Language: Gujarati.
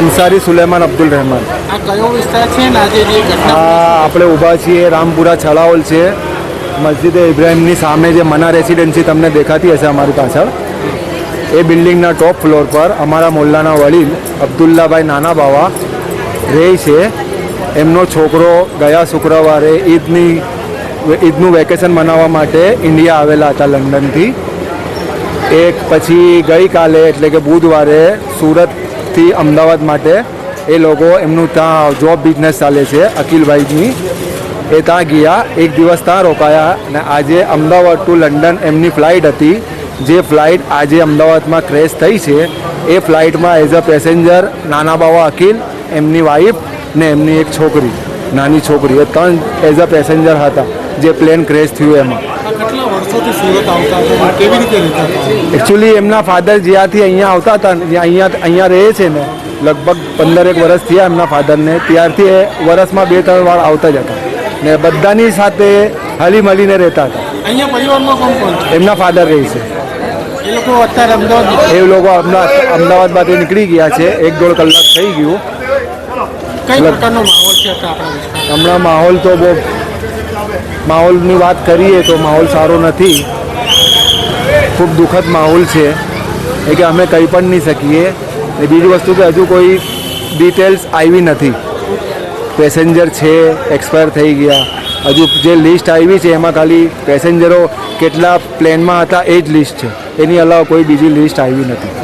અંસારી સુલેમાન અબ્દુલ રહેમાન. હા આપણે ઊભા છીએ રામપુરા છળાઓલ છે. મસ્જિદ ઇબ્રાહીમની સામે જે મના રેસિડેન્સી તમને દેખાતી હશે અમારી પાછળ. એ બિલ્ડિંગના ટોપ ફ્લોર પર અમારા મોલ્લાના વડીલ અબ્દુલ્લાભાઈ નાના બાવા રહે છે. એમનો છોકરો ગયા શુક્રવારે ઈદની ઈદનું વેકેશન મનાવવા માટે ઇન્ડિયા આવેલા હતા લંડનથી. એક પછી ગઈકાલે, એટલે કે બુધવારે સુરતથી અમદાવાદ માટે એ લોકો એમનું ત્યાં જોબ બિઝનેસ ચાલે છે, અકિલભાઈની. એ ત્યાં ગયા, એક દિવસ ત્યાં રોકાયા અને આજે અમદાવાદ ટુ લંડન એમની ફ્લાઇટ હતી. જે ફ્લાઇટ આજે અમદાવાદમાં ક્રેશ થઈ છે, એ ફ્લાઇટમાં એઝ અ પેસેન્જર નાના બાવા અકિલ, એમની વાઈફ ને એમની એક છોકરી, નાની છોકરી, એ ત્રણ એઝ અ પેસેન્જર હતા. જે પ્લેન ક્રેશ થયું એમાં. એકચ્યુઅલી એમના ફાધર જ્યાંથી અહીંયા આવતા હતા અહીંયા અહીંયા રહે છે ને લગભગ પંદરેક વર્ષ થયા એમના ફાધરને ત્યારથી એ વર્ષમાં બે ત્રણ વાર આવતા જ હતા. ને બધાની સાથે હલી મળીને રહેતા હતા. અહીંયા પરિવારમાં કોણ કોણ એમના ફાધર રહે છે. એ લોકો અમદાવાદ અમદાવાદમાંથી નીકળી ગયા છે. એક દોઢ કલાક થઈ ગયું. કઈ પ્રકારનો માહોલ છે અત્યારે આપણા વિસ્તારમાં હમણાં માહોલ તો બહુ માહોલની વાત કરીએ તો માહોલ સારો નથી. ખૂબ દુઃખદ માહોલ છે. એ કે અમે કંઈ પણ નહીં શકીએ. ને બીજી વસ્તુ કે હજુ કોઈ ડિટેલ્સ આવી નથી. પેસેન્જર છે એક્સપાયર થઈ ગયા. હજુ જે લિસ્ટ આવી છે, એમાં ખાલી પેસેન્જરો કેટલા પ્લેનમાં હતા એ જ લિસ્ટ છે. એની અલાવા કોઈ બીજી લિસ્ટ આવી નથી.